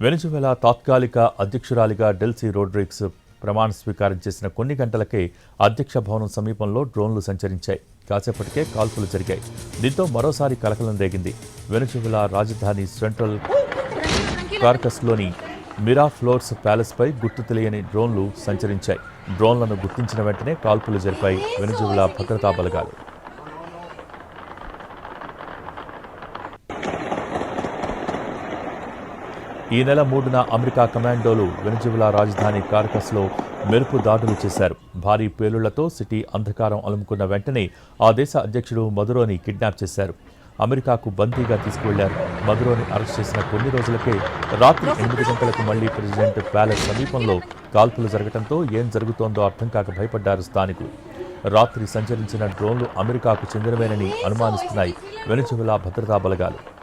వెనుజువెలా తాత్కాలిక అధ్యక్షురాలిగా డెల్సీ రోడ్రిక్స్ ప్రమాణ స్వీకారం చేసిన కొన్ని గంటలకే అధ్యక్ష భవనం సమీపంలో డ్రోన్లు సంచరించాయి. కాసేపటికే కాల్పులు జరిగాయి. దీంతో మరోసారి కలకలం రేగింది. వెనుజువెలా రాజధాని సెంట్రల్ కార్కస్లోని మిరా ఫ్లోర్స్ ప్యాలెస్పై గుర్తు తెలియని డ్రోన్లు సంచరించాయి. డ్రోన్లను గుర్తించిన వెంటనే కాల్పులు జరిపాయి వెనుజువెలా భద్రతా బలగాలు. ఈ నెల మూడున అమెరికా కమాండోలు వెనజువలా రాజధాని కార్కస్లో మెరుపు దాడులు చేశారు. భారీ పేలుళ్ళతో సిటీ అంధకారం అలుముకున్న వెంటనే ఆ దేశ అధ్యక్షుడు మదురోని కిడ్నాప్ చేశారు. అమెరికాకు బందీగా తీసుకువెళ్ళారు. మదురోని అరెస్ట్ చేసిన కొన్ని రోజులకే రాత్రి ఎనిమిది గంటలకు మళ్ళీ ప్రెసిడెంట్ ప్యాలెస్ సమీపంలో కాల్పులు జరగడంతో ఏం జరుగుతోందో అర్థం కాక భయపడ్డారు స్థానికులు. రాత్రి సంచరించిన డ్రోన్లు అమెరికాకు చెందినవేనని అనుమానిస్తున్నాయి వెనుచువలా భద్రతా బలగాలు.